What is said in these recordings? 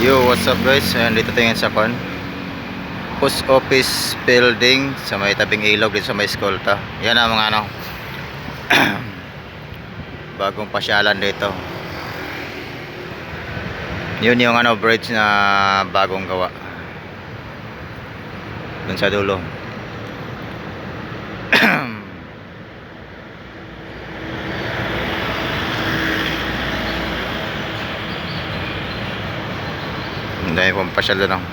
Yo, what's up guys? Ayan, dito tingin sa kon. Post office building sa may tabing ilog dito sa may eskolta. Yan ang mga ano. bagong pasyalan dito. Yun yung ano bridge na bagong gawa. Dun sa dulo. Ang dami pong pasyal doon. oh.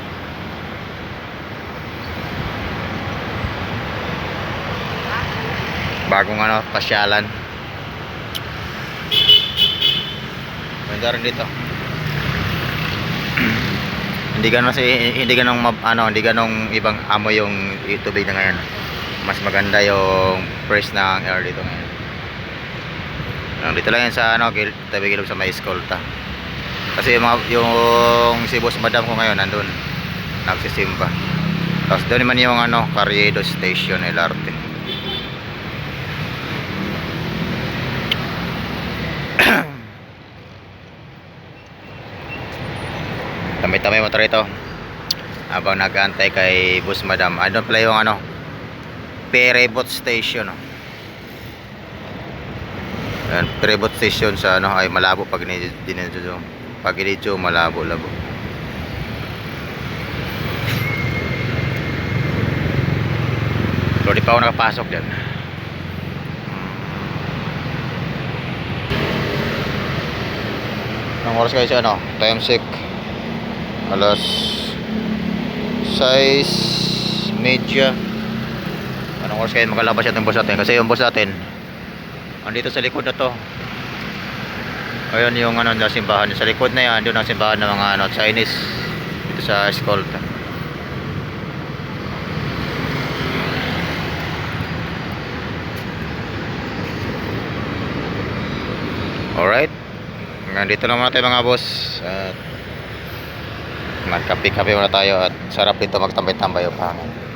Bagong ano, pasyalan. Ganda rin dito. hindi ganun hindi ganun ano, hindi ganun ibang amo yung tubig na ngayon. Mas maganda yung fresh na air dito ngayon. Dito lang yan sa ano, tabi gilog sa may eskolta. Kasi yung, mga, yung si boss madam ko ngayon nandun nagsisimba. Tapos doon naman yung ano, Carriedo Station LRT. Tamay-tamay motor ito. Habang nag-aantay kay boss madam. Ano pala yung ano, Perebot Station. Oh. Yan, Perebot Station sa ano ay malabo pag dinidyo. Pag malabo-labo. Pero di pa ako nakapasok dyan. Anong oras sa ano? Time check. Alas 6 media. Anong oras kayo makalabas yung boss natin? Kasi yung boss natin, andito sa likod na to. Ayun yung ano na simbahan. Sa likod na yan, doon ang simbahan ng mga ano, Chinese. Dito sa Escolta. Alright. Nandito na muna tayo mga boss. At magkape-kape muna tayo at sarap dito magtambay-tambay yung hangin.